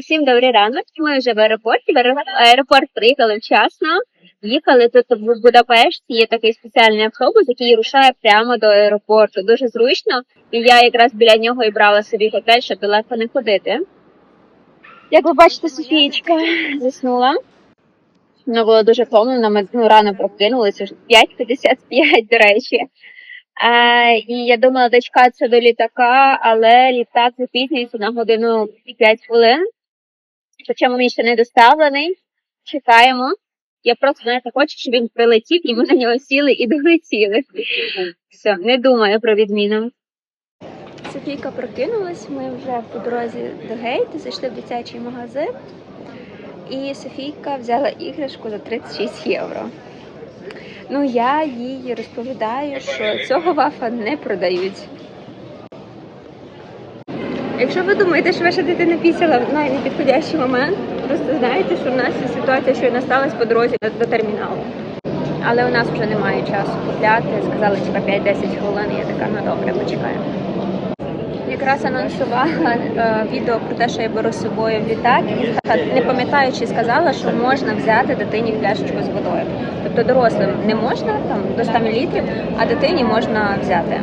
Всім добрий ранок. Ми вже в аеропорті. В аеропорт приїхали вчасно. Їхали тут в Будапешті. Є такий спеціальний автобус, який рушає прямо до аеропорту. Дуже зручно. І я якраз біля нього і брала собі готель, щоб далеко не ходити. Як ви бачите, Софієчка заснула. Вона була дуже втомлена, ми ну, рано прокинулися, вже 5.55, до речі. А, і я думала дочекатися до літака, але літак запізнюється на годину 5 хвилин. Причому він ще не доставлений. Чекаємо. Я просто знаєте, хочу, щоб він прилетів, і ми на нього сіли і долетіли. Все, не думаю про відміну. Софійка прокинулась, ми вже по дорозі до гейту, зайшли в дитячий магазин. І Софійка взяла іграшку за 36 євро. Ну, я їй розповідаю, що цього вафа не продають. Якщо ви думаєте, що ваша дитина пісяла в найнепідходящий момент, просто знайте, що в нас є ситуація, що сталася по дорозі до, терміналу. Але у нас вже немає часу купляти. Сказали, типа 5-10 хвилин. і Я така, ну добре, почекаємо. Якраз анонсувала е, відео про те, що я беру з собою в літак, і не пам'ятаючи, сказала, що можна взяти дитині пляшечку з водою. Тобто дорослим не можна там до 100 мл, а дитині можна взяти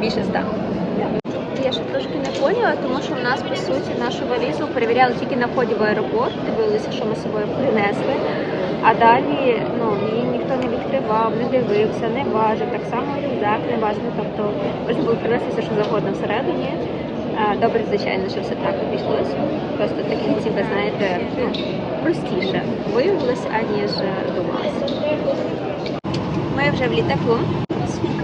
більше 100. Я ще трошки не поняла, тому що в нас по суті нашу валізу перевіряли тільки на вході в аеропорт, дивилися, що ми з собою принесли. А далі ну її ніхто не відкривав, не дивився, не важив. Так само рюкзак не важив. Тобто можна було принести все, що завгодно всередині. Добре, звичайно, що все так обійшлось. Просто такі ці, ви знаєте, ну, простіше виявилось, аніж думалось. Ми вже в літаку.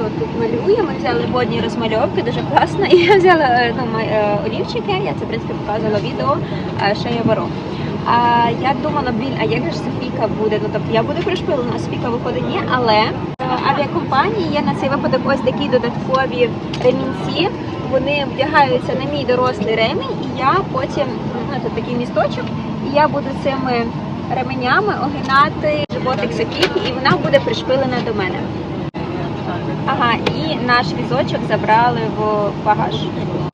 Світло тут малює. Ми взяли водні розмальовки, дуже класно. І я взяла е, ну, е, олівчики, я це в принципі показувала відео, е, що я беру. А я думала, блін, а як же Софійка буде? Ну тобто я буду пришпилена, а Софійка виходить ні, але авіакомпанії є на цей випадок ось такі додаткові ремінці. Вони вдягаються на мій дорослий ремінь, і я потім ну, тут такий місточок, і я буду цими ременями огинати животик Софійки, і вона буде пришпилена до мене. Ага, і наш візочок забрали в багаж.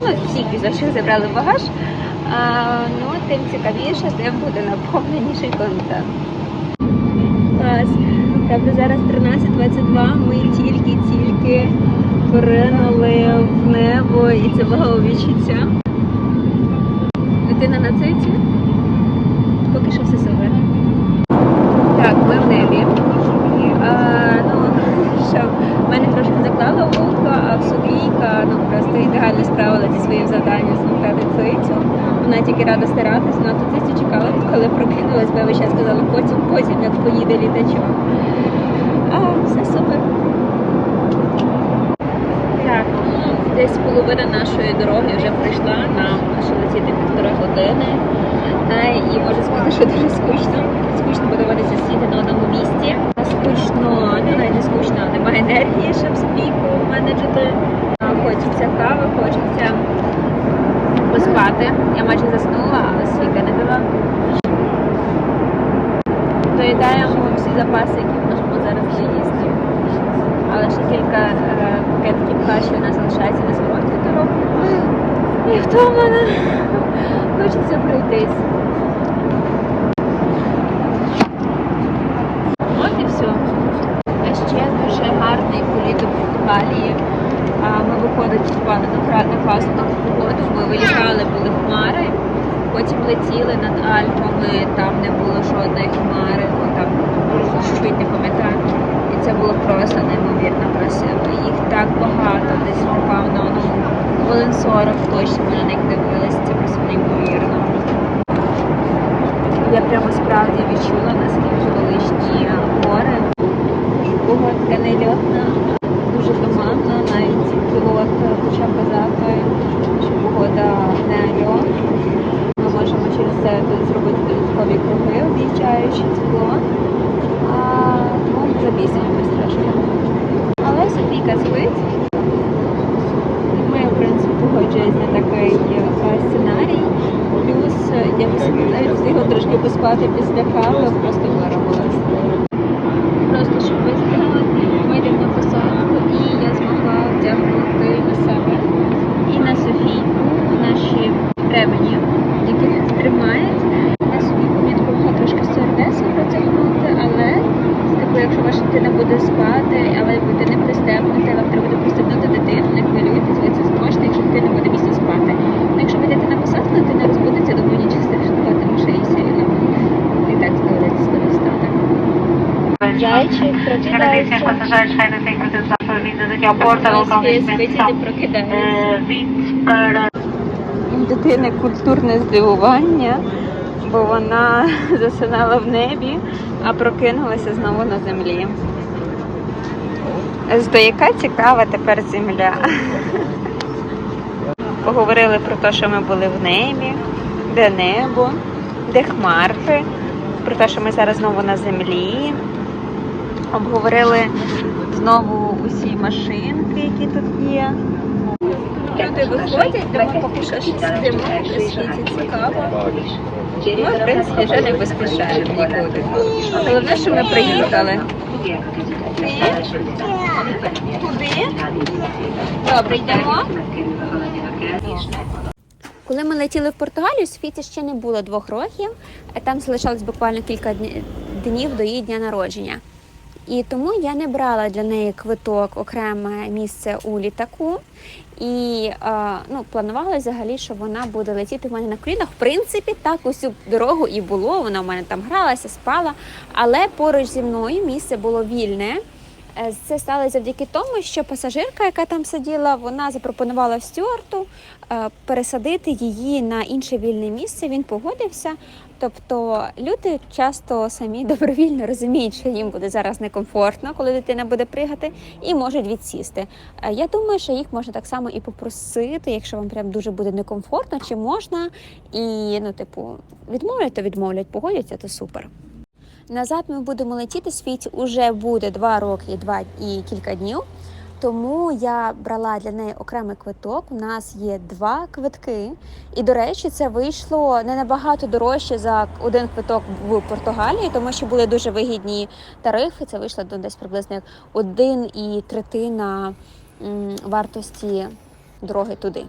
Ну, всіх візочок забрали в багаж. А, ну, тим цікавіше, тим буде наповненіший контент. Клас. Правда, зараз 13.22, ми тільки-тільки поринули в небо і це відчуття. Дитина на циці. Поки що все супер. Так, ми в небі. А, ну, що, в мене трошки заклало вухо, а в Софійка ну, просто ідеально справила зі своїм завданням смотати цицю. Вона тільки рада старатися, вона тут цицю чекала, коли прокинулась, бо я час сказала, потім, потім, як поїде літачок. А, все супер. Так, десь половина нашої дороги вже пройшла, нам ще летіти півтори години. І можу сказати, що дуже скучно. Скучно бо доводиться сидіти на одному місці. Скучно, ну навіть не скучно, немає енергії, щоб спіку менеджити. Хочеться кави, хочеться поспати. Я майже заснула, але свіка не дала. Доїдаємо всі запаси, які можемо зараз доїсти. Але ще кілька е, пакетиків каші у нас залишається на зворотню дорогу. І втомлена. Хочеться пройтись. От і все. Ще дуже гарний політ у Португалії. Ми виходить на класну таку погоду. Ми виїхали, летіли над Альпами, там не було жодної хмари, ну там чуть-чуть пам'ятаю. І це було просто неймовірно красиво. Їх так багато, десь напевно, ну, хвилин 40 точно ми на них дивилися, це просто неймовірно. Я прямо справді відчула, наскільки величні гори. Погодка нельотна, дуже туманна, навіть пілот почав казати, що погода не альон. Ми можемо через це зробити додаткові круги, об'їжджаючи тепло. А, тому запісуємось трошки. Але Софійка спить. Ми, в принципі, погоджуємось на такий е, сценарій. Плюс я навіть встигла трошки поспати після кави, просто виробилась. Просто щоб вистигла, ми йдемо на посадку, і я змогла вдягнути на себе і на Софійку наші ремені, які тримає Зайчик Canadian passengers trying to take with us for visa that your portal will come in with прокидається. uh, winds, У дитини культурне здивування, бо вона засинала в небі, а прокинулася знову на землі. Зато яка цікава тепер земля. Поговорили про те, що ми були в небі, де небо, де хмарки, про те, що ми зараз знову на землі. Обговорили знову усі машинки, які тут є. Люди виходять, де ми поки що ще сидимо, світі цікаво. Ми, в принципі, вже не поспішаємо нікуди. Головне, що ми приїхали. Куди? Добре, йдемо. Коли ми летіли в Португалію, Софіці ще не було двох років, а там залишалось буквально кілька дні- днів до її дня народження. І тому я не брала для неї квиток окреме місце у літаку. І е, ну, планувала взагалі, що вона буде летіти в мене на колінах. В принципі, так усю дорогу і було. Вона в мене там гралася, спала. Але поруч зі мною місце було вільне. Е, Це сталося завдяки тому, що пасажирка, яка там сиділа, вона запропонувала Стюарту е, пересадити її на інше вільне місце. Він погодився. Тобто люди часто самі добровільно розуміють, що їм буде зараз некомфортно, коли дитина буде пригати, і можуть відсісти. Е, Я думаю, що їх можна так само і попросити, якщо вам прям дуже буде некомфортно, чи можна, і ну, типу, відмовлять, то відмовлять, погодяться, то супер. Назад ми будемо летіти. Світі уже буде два роки і два і кілька днів. Тому я брала для неї окремий квиток. У нас є два квитки. І, до речі, це вийшло не набагато дорожче за один квиток в Португалії, тому що були дуже вигідні тарифи. Це вийшло до десь приблизно один і третина вартості дороги туди.